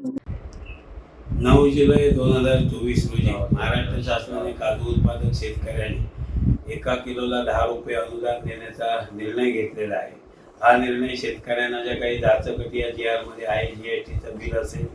नऊ जुलै दोन हजार चोवीस रोजी महाराष्ट्र शासनाने काजू उत्पादक शेतकऱ्यांनी एका किलोला दहा रुपये अनुदान देण्याचा निर्णय घेतलेला आहे. हा निर्णय शेतकऱ्यांना ज्या काही जाचकटी या जी आरमध्ये आहे जी एस टीचं बिल असेल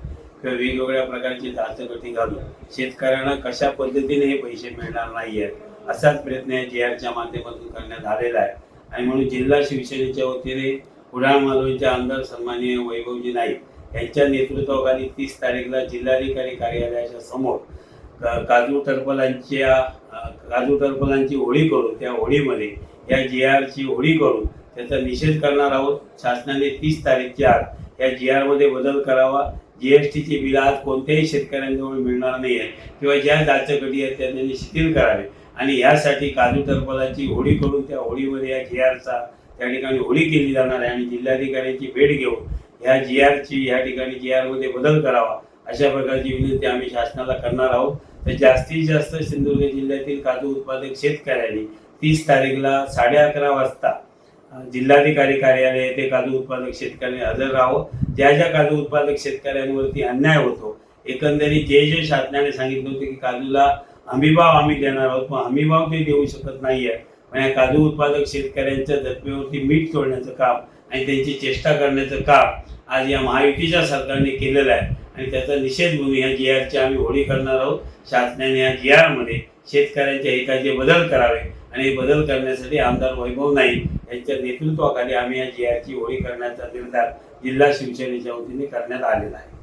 किंवा वेगवेगळ्या प्रकारची जाचकटी घालून शेतकऱ्यांना कशा पद्धतीने हे पैसे मिळणार नाही आहेत असाच प्रयत्न या जी आरच्या माध्यमातून करण्यात आलेला आहे. आणि म्हणून जिल्हा शिवसेनेच्या वतीने कुडाळ मालवणचे आमदार सन्माननीय वैभवजी नाईक यांच्या नेतृत्वाखाली तीस तारीखला जिल्हाधिकारी कार्यालयाच्या समोर काजू टरफलांच्या काजू टरफलांची होळी करून त्या होळीमध्ये या जी आरची होळी करून त्याचा निषेध करणार आहोत. शासनाने तीस तारीखच्या आत या जी आरमध्ये बदल करावा. जी एस टीची बिलं आज कोणत्याही शेतकऱ्यांजवळ मिळणार नाही आहे किंवा ज्या जाचकटी आहेत त्या त्यांनी शिथिल करावे. आणि यासाठी काजू टरफलाची होळी करून त्या होळीमध्ये या जी आरचा त्या ठिकाणी होळी केली जाणार आहे आणि जिल्हाधिकाऱ्यांची भेट घेऊन ह्या जी आरची या ठिकाणी जी आरमध्ये बदल करावा. अशा प्रकारची विनंती आम्ही शासनाला करणार आहोत. तर जास्तीत जास्त सिंधुदुर्ग जिल्ह्यातील काजू उत्पादक शेतकऱ्यांनी तीस तारीखला साडे अकरा वाजता जिल्हाधिकारी कार्यालय येथे काजू उत्पादक शेतकऱ्यांनी हजर राहावं. ज्या ज्या काजू उत्पादक शेतकऱ्यांवरती अन्याय होतो एकंदरीत जे जे शासनाने सांगितलं होतं की काजूला हमीभाव आम्ही देणार आहोत पण हमीभाव ते देऊ शकत नाही आहे पण या काजू उत्पादक शेतकऱ्यांच्या जखमेवरती मीठ तोडण्याचं काम आणि त्यांची चेष्टा करण्याचं काम आज या महायुतीच्या सरकारने केलेलं आहे. आणि त्याचा निषेध म्हणून या जी आरची आम्ही होळी करणार आहोत. शासनाने या जी आरमध्ये शेतकऱ्यांच्या हिताचे बदल करावे. आणि हे बदल करण्यासाठी आमदार वैभव नाईक यांच्या नेतृत्वाखाली आम्ही या जी आरची होळी करण्याचा निर्धार जिल्हा शिवसेनेच्या वतीने करण्यात आलेला आहे.